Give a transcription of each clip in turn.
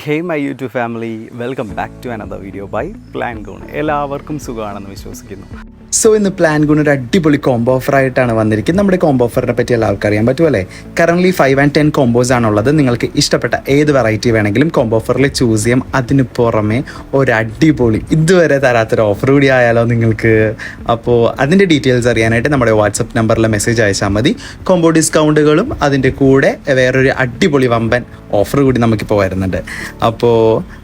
Hey my YouTube family welcome back to another video by plan gone എല്ലാവർക്കും സുഖമാണെന്ന് വിശ്വസിക്കുന്നു. So ഇന്ന് plan ഗുണ ഒരു അടിപൊളി കോംബോ ഓഫർ ആയിട്ടാണ് വന്നിരിക്കുന്നത്. നമ്മുടെ കോംബോ ഓഫറിനെ പറ്റി എല്ലാവർക്കും അറിയാൻ പറ്റുമല്ലേ current five and ten combos ആണുള്ളത്. നിങ്ങൾക്ക് ഇഷ്ടപ്പെട്ട ഏത് വെറൈറ്റി വേണമെങ്കിലും കോംബോ ഓഫറിൽ ചൂസ് ചെയ്യാം. അതിന് പുറമെ ഒരു അടിപൊളി ഇതുവരെ തരാത്തൊരു ഓഫർ കൂടി ആയാലോ നിങ്ങൾക്ക്? അപ്പോൾ അതിന്റെ ഡീറ്റെയിൽസ് അറിയാനായിട്ട് നമ്മുടെ വാട്സപ്പ് നമ്പറിൽ മെസ്സേജ് അയച്ചാൽ മതി. കോംബോ ഡിസ്കൗണ്ടുകളും അതിന്റെ കൂടെ വേറൊരു അടിപൊളി വമ്പൻ ഓഫർ കൂടി നമുക്കിപ്പോൾ വരുന്നുണ്ട്. അപ്പോൾ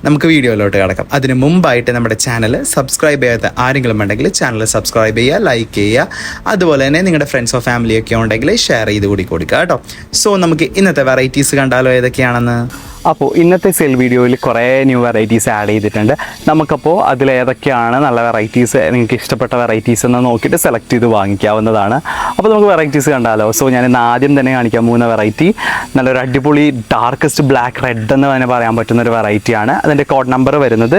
നമുക്ക് വീഡിയോയിലോട്ട് കിടക്കാം. അതിന് മുമ്പായിട്ട് നമ്മുടെ ചാനൽ സബ്സ്ക്രൈബ് ചെയ്യാത്ത ആരെങ്കിലും ഉണ്ടെങ്കിൽ ചാനൽ സബ്സ്ക്രൈബ് ചെയ്യുക ലൈക്ക് ചെയ്യുക. അതുപോലെ തന്നെ നിങ്ങളുടെ ഫ്രണ്ട്സോ ഫാമിലിയൊക്കെ ഉണ്ടെങ്കിൽ ഷെയർ ചെയ്ത് കൂടി കൊടുക്കുക കേട്ടോ. സോ നമുക്ക് ഇന്നത്തെ വെറൈറ്റീസ് കണ്ടാലോ ഏതൊക്കെയാണെന്ന്? അപ്പോൾ ഇന്നത്തെ സെൽ വീഡിയോയിൽ കുറേ ന്യൂ വെറൈറ്റീസ് ആഡ് ചെയ്തിട്ടുണ്ട്. നമുക്കപ്പോൾ അതിലേതൊക്കെയാണ് നല്ല വെറൈറ്റീസ് നിങ്ങൾക്ക് ഇഷ്ടപ്പെട്ട വെറൈറ്റീസ് എന്ന് നോക്കിയിട്ട് സെലക്ട് ചെയ്ത് വാങ്ങിക്കാവുന്നതാണ്. അപ്പോൾ നമുക്ക് വെറൈറ്റീസ് കണ്ടാലോ? സോ ഞാൻ ഇന്ന് ആദ്യം തന്നെ കാണിക്കാൻ പോകുന്ന വെറൈറ്റി നല്ലൊരു അടിപൊളി ഡാർക്കസ്റ്റ് ബ്ലാക്ക് റെഡ് എന്ന് തന്നെ പറയാൻ പറ്റുന്ന ഒരു വെറൈറ്റിയാണ് അതിന്റെ കോഡ് നമ്പർ വരുന്നത്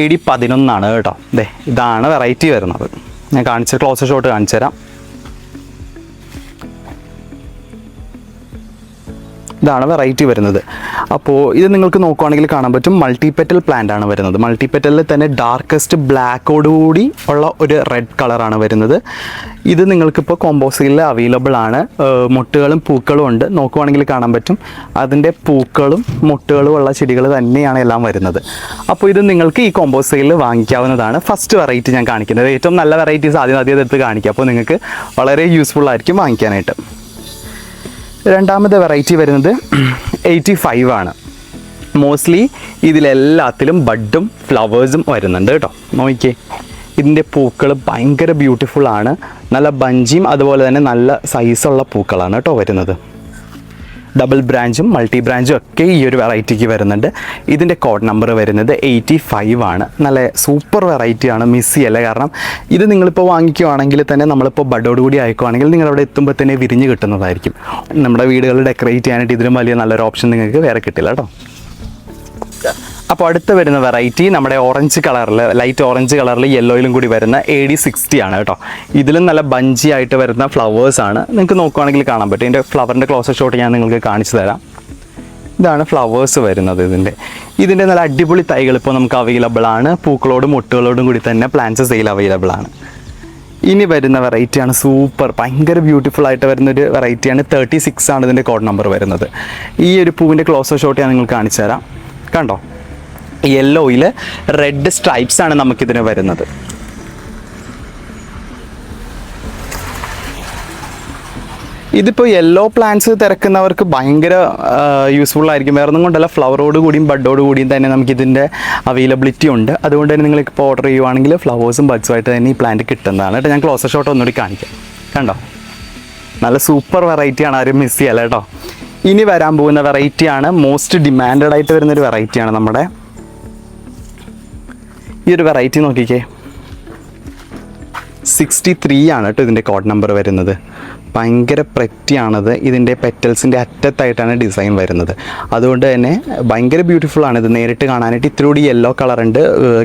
എ ഡി പതിനൊന്നാണ് കേട്ടോ. അതെ ഇതാണ് വെറൈറ്റി വരുന്നത്. ഞാൻ കാണിച്ച ക്ലോസ് ഷോട്ട് കാണിച്ചു തരാം ഇതാണ് വെറൈറ്റി വരുന്നത്. അപ്പോൾ ഇത് നിങ്ങൾക്ക് നോക്കുവാണെങ്കിൽ കാണാൻ പറ്റും മൾട്ടിപെറ്റൽ പ്ലാന്റ് ആണ് വരുന്നത്. മൾട്ടിപെറ്റലിൽ തന്നെ ഡാർക്കസ്റ്റ് ബ്ലാക്കോടുകൂടി ഉള്ള ഒരു റെഡ് കളറാണ് വരുന്നത്. ഇത് നിങ്ങൾക്കിപ്പോൾ കോമ്പോസിൽ അവൈലബിൾ ആണ്. മുട്ടുകളും പൂക്കളും ഉണ്ട്. നോക്കുവാണെങ്കിൽ കാണാൻ പറ്റും അതിന്റെ പൂക്കളും മുട്ടുകളും ഉള്ള ചെടികൾ തന്നെയാണ് എല്ലാം വരുന്നത്. അപ്പോൾ ഇത് നിങ്ങൾക്ക് ഈ കോമ്പോസിൽ വാങ്ങിക്കാവുന്നതാണ്. ഫസ്റ്റ് വെറൈറ്റി ഞാൻ കാണിക്കുന്നത്. ഏറ്റവും നല്ല വെറൈറ്റീസ് ആദ്യം ആദ്യം എടുത്ത് കാണിക്കുക അപ്പോൾ നിങ്ങൾക്ക് വളരെ യൂസ്ഫുൾ ആയിരിക്കും വാങ്ങിക്കാനായിട്ട്. രണ്ടാമത്തെ വെറൈറ്റി വരുന്നത് എയ്റ്റി ഫൈവ് ആണ്. മോസ്റ്റ്ലി ഇതിലെല്ലാത്തിലും ബഡും ഫ്ലവേഴ്സും വരുന്നുണ്ട് കേട്ടോ. നോക്കിക്കേ ഇതിന്റെ പൂക്കൾ ഭയങ്കര ബ്യൂട്ടിഫുൾ ആണ്. നല്ല ബഞ്ചിയും അതുപോലെ തന്നെ നല്ല സൈസുള്ള പൂക്കളാണ് കേട്ടോ വരുന്നത്. ഡബിൾ ബ്രാഞ്ചും മൾട്ടി ബ്രാഞ്ചും ഒക്കെ ഈ ഒരു വെറൈറ്റിക്ക് വരുന്നുണ്ട്. ഇതിന്റെ കോഡ് നമ്പർ വരുന്നത് എയ്റ്റി ഫൈവ് ആണ്. നല്ല സൂപ്പർ വെറൈറ്റിയാണ് മിസ് ചെയ്യല്ല കാരണം ഇത് നിങ്ങളിപ്പോൾ വാങ്ങിക്കുവാണെങ്കിൽ തന്നെ നമ്മളിപ്പോൾ ബഡോട് കൂടി അയക്കുവാണെങ്കിൽ നിങ്ങളവിടെ എത്തുമ്പോൾ തന്നെ വിരിഞ്ഞ് കിട്ടുന്നതായിരിക്കും. നമ്മുടെ വീടുകൾ ഡെക്കറേറ്റ് ചെയ്യാനായിട്ട് ഇതിലും വലിയ നല്ലൊരു ഓപ്ഷൻ നിങ്ങൾക്ക് വേറെ കിട്ടില്ല കേട്ടോ. അപ്പോൾ അടുത്ത് വരുന്ന വെറൈറ്റി നമ്മുടെ ഓറഞ്ച് കളറിൽ ലൈറ്റ് ഓറഞ്ച് കളറിൽ യെല്ലോയിലും കൂടി വരുന്ന എ ഡി സിക്സ്റ്റി ആണ് കേട്ടോ. ഇതിലും നല്ല ബഞ്ചി ആയിട്ട് വരുന്ന ഫ്ലവേഴ്സ് ആണ്. നിങ്ങൾക്ക് നോക്കുവാണെങ്കിൽ കാണാൻ പറ്റും. ഇതിന്റെ ഫ്ലവറിന്റെ ക്ലോസർ ഷോട്ട് ഞാൻ നിങ്ങൾക്ക് കാണിച്ചു തരാം. ഇതാണ് ഫ്ലവേഴ്സ് വരുന്നത് ഇതിന്റെ ഇതിന്റെ നല്ല അടിപൊളി തൈകൾ ഇപ്പോൾ നമുക്ക് അവൈലബിൾ ആണ്. പൂക്കളോടും മുട്ടുകളോടും കൂടി തന്നെ പ്ലാന്റ്സ് സെയിൽ അവൈലബിൾ ആണ്. ഇനി വരുന്ന വെറൈറ്റിയാണ് സൂപ്പർ ഭയങ്കര ബ്യൂട്ടിഫുൾ ആയിട്ട് വരുന്ന ഒരു വെറൈറ്റിയാണ് തേർട്ടി സിക്സ് ആണ് ഇതിന്റെ കോഡ് നമ്പർ വരുന്നത്. ഈ ഒരു പൂവിന്റെ ക്ലോസർ ഷോട്ട് ഞാൻ നിങ്ങൾക്ക് കാണിച്ചു തരാം. കണ്ടോ? യെല്ലോയിൽ റെഡ് സ്ട്രൈപ്സ് ആണ് നമുക്കിതിന് വരുന്നത്. ഇതിപ്പോൾ യെല്ലോ പ്ലാന്റ്സ് തിരക്കുന്നവർക്ക് ഭയങ്കര യൂസ്ഫുൾ ആയിരിക്കും. വേറെ ഒന്നും കൊണ്ടല്ല ഫ്ലവറോട് കൂടിയും ബഡോട് കൂടിയും തന്നെ നമുക്ക് ഇതിന്റെ അവൈലബിലിറ്റി ഉണ്ട്. അതുകൊണ്ട് തന്നെ നിങ്ങൾ ഇപ്പോൾ ഓർഡർ ചെയ്യുവാണെങ്കിൽ ഫ്ലവേഴ്സും ബഡ്സുമായിട്ട് തന്നെ ഈ പ്ലാന്റ് കിട്ടുന്നതാണ്. കേട്ടോ ഞാൻ ക്ലോസർ ഷോട്ട് ഒന്നുകൂടി കാണിക്കാം. കണ്ടോ? നല്ല സൂപ്പർ വെറൈറ്റി ആണ്. ആരും മിസ് ചെയ്യല്ല കേട്ടോ. ഇനി വരാൻ പോകുന്ന വെറൈറ്റിയാണ് മോസ്റ്റ് ഡിമാൻഡഡ് ആയിട്ട് വരുന്നൊരു വെറൈറ്റിയാണ് നമ്മുടെ ഈ ഒരു വെറൈറ്റി നോക്കിക്കേ. സിക്സ്റ്റി ത്രീ ആണ് കേട്ടോ ഇതിന്റെ കോഡ് നമ്പർ വരുന്നത്. ഭയങ്കര പ്രറ്റിയാണത് ഇതിന്റെ പെറ്റൽസിന്റെ അറ്റത്തായിട്ടാണ് ഡിസൈൻ വരുന്നത്. അതുകൊണ്ട് തന്നെ ഭയങ്കര ബ്യൂട്ടിഫുൾ ആണ് ഇത്. നേരിട്ട് കാണാനായിട്ട് ഇത്തിരി കൂടി യെല്ലോ കളർ ഉണ്ട്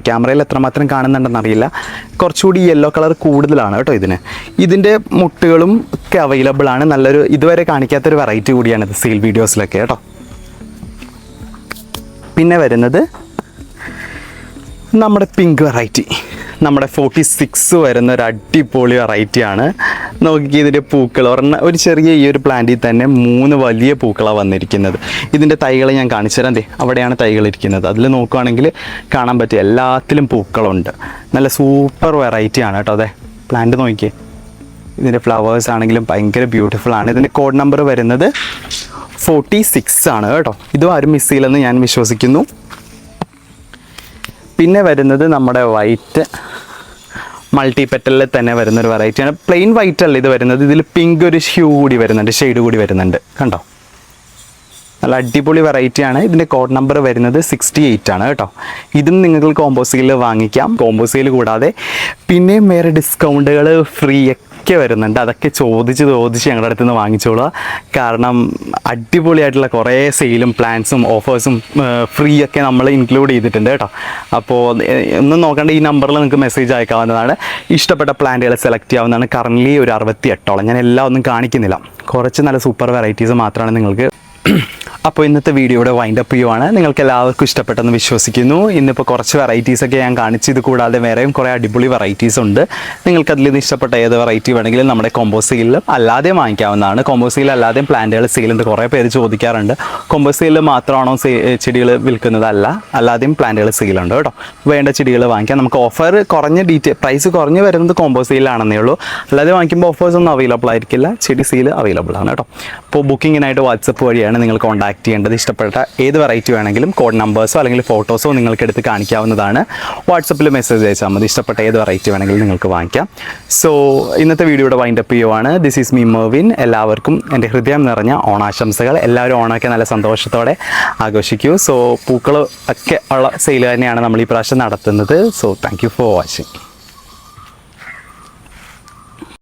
ക്യാമറയിൽ എത്രമാത്രം കാണുന്നുണ്ടെന്ന് അറിയില്ല. കുറച്ചുകൂടി യെല്ലോ കളർ കൂടുതലാണ് കേട്ടോ ഇതിന്. ഇതിന്റെ മുട്ടുകളും ഒക്കെ അവൈലബിൾ ആണ്. നല്ലൊരു ഇതുവരെ കാണിക്കാത്തൊരു വെറൈറ്റി കൂടിയാണിത് സെയിൽ വീഡിയോസിലൊക്കെ കേട്ടോ. പിന്നെ വരുന്നത് നമ്മുടെ പിങ്ക് വെറൈറ്റി നമ്മുടെ ഫോർട്ടി സിക്സ് വരുന്ന ഒരു അടിപൊളി വെറൈറ്റിയാണ് നോക്കി ഇതിന്റെ പൂക്കൾ ഒരെണ്ണ ഒരു ചെറിയ ഈ ഒരു പ്ലാന്റിൽ തന്നെ മൂന്ന് വലിയ പൂക്കളാണ് വന്നിരിക്കുന്നത്. ഇതിന്റെ തൈകൾ ഞാൻ കാണിച്ചു തരാം ദേ അവിടെയാണ് തൈകൾ ഇരിക്കുന്നത്. അതിൽ നോക്കുകയാണെങ്കിൽ കാണാൻ പറ്റും എല്ലാത്തിലും പൂക്കളുണ്ട്. നല്ല സൂപ്പർ വെറൈറ്റിയാണ് കേട്ടോ അതെ പ്ലാന്റ് നോക്കിയേ ഇതിന്റെ ഫ്ലവേഴ്സ് ആണെങ്കിലും ഭയങ്കര ബ്യൂട്ടിഫുൾ ആണ്. ഇതിന്റെ കോഡ് നമ്പർ വരുന്നത് ഫോർട്ടി സിക്സ് ആണ് കേട്ടോ. ഇതും ആരും മിസ് ചെയ്യില്ലെന്ന് ഞാൻ വിശ്വസിക്കുന്നു. പിന്നെ വരുന്നത് നമ്മുടെ വൈറ്റ് മൾട്ടി പെറ്റലിൽ തന്നെ വരുന്ന ഒരു വെറൈറ്റിയാണ് പ്ലെയിൻ വൈറ്റ് അല്ല ഇത് വരുന്നത്. ഇതിൽ പിങ്ക് ഒരു ഷ്യൂ കൂടി വരുന്നുണ്ട് ഷെയ്ഡ് കൂടി വരുന്നുണ്ട്. കണ്ടോ? നല്ല അടിപൊളി വെറൈറ്റിയാണ് ഇതിന്റെ കോഡ് നമ്പർ വരുന്നത് സിക്സ്റ്റി എയ്റ്റ് ആണ് കേട്ടോ. ഇതും നിങ്ങൾക്ക് കോമ്പോസിയിൽ സെയിൽ വാങ്ങിക്കാം. കോമ്പോസിയിൽ സെയിൽ കൂടാതെ പിന്നെയും വേറെ ഡിസ്കൗണ്ടുകൾ ഫ്രീ ഒക്കെ വരുന്നുണ്ട്. അതൊക്കെ ചോദിച്ച് ചോദിച്ച് ഞങ്ങളുടെ അടുത്ത് നിന്ന് വാങ്ങിച്ചോളുക. കാരണം അടിപൊളിയായിട്ടുള്ള കുറേ സെയിലും പ്ലാൻസും ഓഫേഴ്സും ഫ്രീ ഒക്കെ നമ്മൾ ഇൻക്ലൂഡ് ചെയ്തിട്ടുണ്ട് കേട്ടോ. അപ്പോൾ ഒന്നും നോക്കേണ്ട ഈ നമ്പറിൽ നിങ്ങൾക്ക് മെസ്സേജ് അയക്കാവുന്നതാണ്. ഇഷ്ടപ്പെട്ട പ്ലാന്റുകൾ സെലക്ട് ചെയ്യാവുന്നതാണ്. കറൻലി ഒരു അറുപത്തി എട്ടോളം ഞാൻ എല്ലാം ഒന്നും കാണിക്കുന്നില്ല. കുറച്ച് നല്ല സൂപ്പർ വെറൈറ്റീസ് മാത്രമാണ് നിങ്ങൾക്ക് അപ്പോൾ ഇന്നത്തെ വീഡിയോയുടെ വൈൻഡ് അപ്പ് ചെയ്യുവാണ് നിങ്ങൾക്ക് എല്ലാവർക്കും ഇഷ്ടപ്പെട്ടെന്ന് വിശ്വസിക്കുന്നു. ഇന്നിപ്പോൾ കുറച്ച് വെറൈറ്റീസ് ഒക്കെ ഞാൻ കാണിച്ചു. ഇത് കൂടാതെ വേറെയും കുറേ അടിപൊളി വെറൈറ്റീസ് ഉണ്ട്. നിങ്ങൾക്ക് അതിൽ നിന്ന് ഇഷ്ടപ്പെട്ട ഏത് വെറൈറ്റി വേണമെങ്കിലും നമ്മുടെ കോമ്പോ അല്ലാതെയും അല്ലാതെ വാങ്ങിക്കാവുന്നതാണ്. കോമ്പോ സെയിൽ അല്ലാതെയും പ്ലാന്റുകൾ സെയിലുണ്ട് കുറേ പേര് ചോദിക്കാറുണ്ട്. കൊമ്പോസീലിൽ മാത്രമാണോ ചെടികൾ വിൽക്കുന്നതല്ല. അല്ല അല്ലാതെയും പ്ലാന്റുകൾ സെയിലുണ്ട് കേട്ടോ. വേണ്ട ചെടികൾ വാങ്ങിക്കാം. നമുക്ക് ഓഫർ കുറഞ്ഞ ഡീറ്റെയിൽ പ്രൈസ് കുറഞ്ഞ് വരുന്നത് കോമ്പോ സെയിലാണെന്നേ ഉള്ളൂ. അല്ലാതെ വാങ്ങിക്കുമ്പോൾ ഓഫേഴ്സ് ഒന്നും അവൈലബിൾ ആയിരിക്കില്ല. ചെടി സീൽ അവൈലബിൾ ആണ് കേട്ടോ. അപ്പോൾ ബുക്കിങ്ങിനായിട്ട് വാട്സപ്പ് വഴിയാണ് നിങ്ങൾ കോൺടാക്ട് ചെയ്യേണ്ടത് ഇഷ്ടപ്പെട്ട ഏത് വെറൈറ്റി വേണമെങ്കിലും കോഡ് നമ്പേഴ്സോ അല്ലെങ്കിൽ ഫോട്ടോസോ നിങ്ങൾക്ക് എടുത്ത് കാണിക്കാവുന്നതാണ്. വാട്സപ്പിൽ മെസ്സേജ് അയച്ചാൽ മതി. ഇഷ്ടപ്പെട്ട ഏത് വെറൈറ്റി വേണമെങ്കിലും നിങ്ങൾക്ക് വാങ്ങിക്കാം. സോ ഇന്നത്തെ വീഡിയോയുടെ വൈൻഡപ്പ് ചെയ്യുവാണ്. ദിസ് ഈസ് മീ മെർവിൻ എല്ലാവർക്കും എന്റെ ഹൃദയം നിറഞ്ഞ ഓണാശംസകൾ. എല്ലാവരും ഓണമൊക്കെ നല്ല സന്തോഷത്തോടെ ആഘോഷിക്കൂ. സോ പൂക്കൾ ഒക്കെ ഉള്ള സെയിൽ തന്നെയാണ് നമ്മൾ ഈ പ്രാവശ്യം നടത്തുന്നത്. So thank for watching